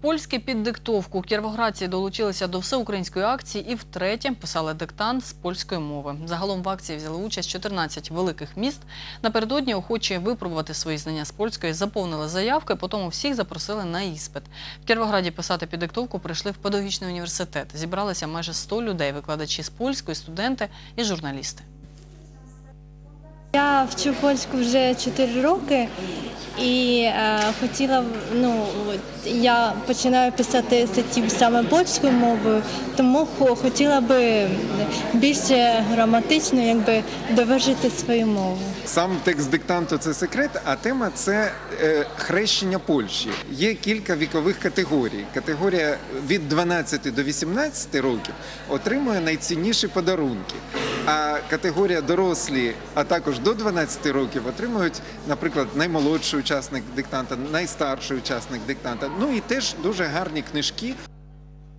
Польські під диктовку кіровоградці долучилися до всеукраїнської акції і втретє писали диктант з польської мови. Загалом в акції взяли участь 14 великих міст. Напередодні охочі випробувати свої знання з польської заповнили заявки, потім всіх запросили на іспит. В Кіровограді писати під диктовку прийшли в педагогічний університет. Зібралися майже 100 людей, викладачі з польської, студенти і журналісти. Я вчу польську вже 4 роки і е, хотіла, ну, я починаю писати статті саме польською мовою, тому хо- хотіла би більше граматично якби, довершити свою мову. Сам текст диктанту це секрет, а тема це е, хрещення Польщі. Є кілька вікових категорій. Категорія від 12 до 18 років отримує найцінніші подарунки. А категорія дорослі, а також до 12 років отримують, наприклад, наймолодший учасник диктанта, найстарший учасник диктанта. Ну і теж дуже гарні книжки.